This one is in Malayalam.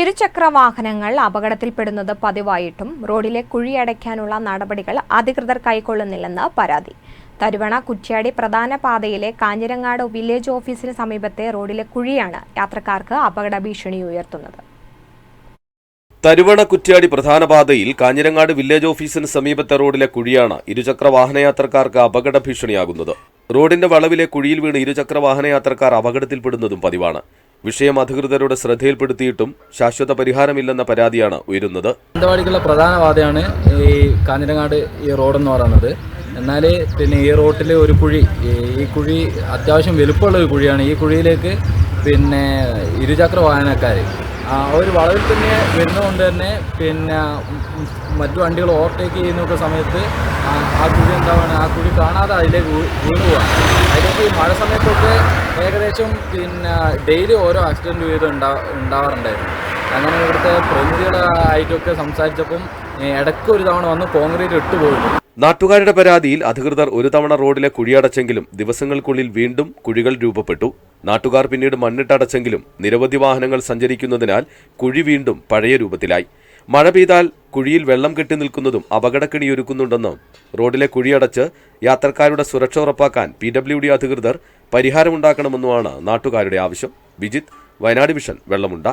ഇരുചക്ര വാഹനങ്ങൾ അപകടത്തിൽപ്പെടുന്നത് പതിവായിട്ടും റോഡിലെ കുഴിയടയ്ക്കാനുള്ള നടപടികൾ അധികൃതർ കൈക്കൊള്ളുന്നില്ലെന്ന് പരാതി. തരുവണ കുറ്റ്യാടി പ്രധാന പാതയിലെ കാഞ്ഞിരങ്ങാട് വില്ലേജ് ഓഫീസിന് സമീപത്തെ റോഡിലെ കുഴിയാണ് യാത്രക്കാർക്ക് അപകട ഭീഷണി ഉയർത്തുന്നത്. തരുവണ കുറ്റ്യാടി പ്രധാന പാതയിൽ കാഞ്ഞിരങ്ങാട് വില്ലേജ് ഓഫീസിന് സമീപത്തെ റോഡിലെ കുഴിയാണ് ഇരുചക്ര വാഹനയാത്രക്കാർക്ക് അപകട ഭീഷണിയാകുന്നത് റോഡിന്റെ വളവിലെ കുഴിയിൽ വീണ് ഇരുചക്ര വാഹനയാത്രക്കാർ അപകടത്തിൽപ്പെടുന്നതും പതിവാണ്. വിഷയം അധികൃതരുടെ ശ്രദ്ധയിൽപ്പെടുത്തിയിട്ടും ശാശ്വത പരിഹാരമില്ലെന്ന പരാതിയാണ് ഉയരുന്നത്. മാനന്തവാടിക്കുള്ള പ്രധാന വാദയാണ് ഈ കാഞ്ഞിരങ്ങാട് ഈ റോഡെന്ന് പറയുന്നത്. എന്നാൽ പിന്നെ ഈ റോട്ടിൽ ഒരു കുഴി ഈ- കുഴി അത്യാവശ്യം വലുപ്പമുള്ള ഒരു കുഴിയാണ്. ഈ കുഴിയിലേക്ക് പിന്നെ ഇരുചക്ര വാഹനക്കാർ ഒരു വളവിൽ തന്നെ വരുന്നതുകൊണ്ട് തന്നെ പിന്നെ മറ്റു വണ്ടികൾ ഓവർടേക്ക് ചെയ്യുന്നൊക്കെ സമയത്ത് ആ കുഴി എന്താണ് ആ കുഴി കാണാതെ അതിലേക്ക് വീണ് പോവാം. അതിലേക്ക് ഈ മഴ സമയത്തൊക്കെ ഏകദേശം പിന്നെ ഡെയിലി ഓരോ ആക്സിഡന്റ് വീതം ഉണ്ടാ ഉണ്ടാവാറുണ്ടായിരുന്നു. അങ്ങനെ ഇവിടുത്തെ പ്രതിനിധികളായിട്ടൊക്കെ സംസാരിച്ചപ്പം ഇടയ്ക്ക് ഒരു തവണ വന്ന് കോൺക്രീറ്റ് ഇട്ടു പോയിരുന്നു. നാട്ടുകാരുടെ പരാതിയിൽ അധികൃതർ ഒരു തവണ റോഡിലെ കുഴിയടച്ചെങ്കിലും ദിവസങ്ങൾക്കുള്ളിൽ വീണ്ടും കുഴികൾ രൂപപ്പെട്ടു. നാട്ടുകാർ പിന്നീട് മണ്ണിട്ടടച്ചെങ്കിലും നിരവധി വാഹനങ്ങൾ സഞ്ചരിക്കുന്നതിനാൽ കുഴി വീണ്ടും പഴയ രൂപത്തിലായി. മഴ പെയ്താൽ കുഴിയിൽ വെള്ളം കെട്ടി നിൽക്കുന്നതും അപകടക്കെണിയൊരുക്കുന്നുണ്ടെന്നും റോഡിലെ കുഴിയടച്ച് യാത്രക്കാരുടെ സുരക്ഷ ഉറപ്പാക്കാൻ പി ഡബ്ല്യു ഡി അധികൃതർ പരിഹാരമുണ്ടാക്കണമെന്നുമാണ് നാട്ടുകാരുടെ ആവശ്യം. വിജിത് വയനാട് മിഷൻ വെള്ളമുണ്ട.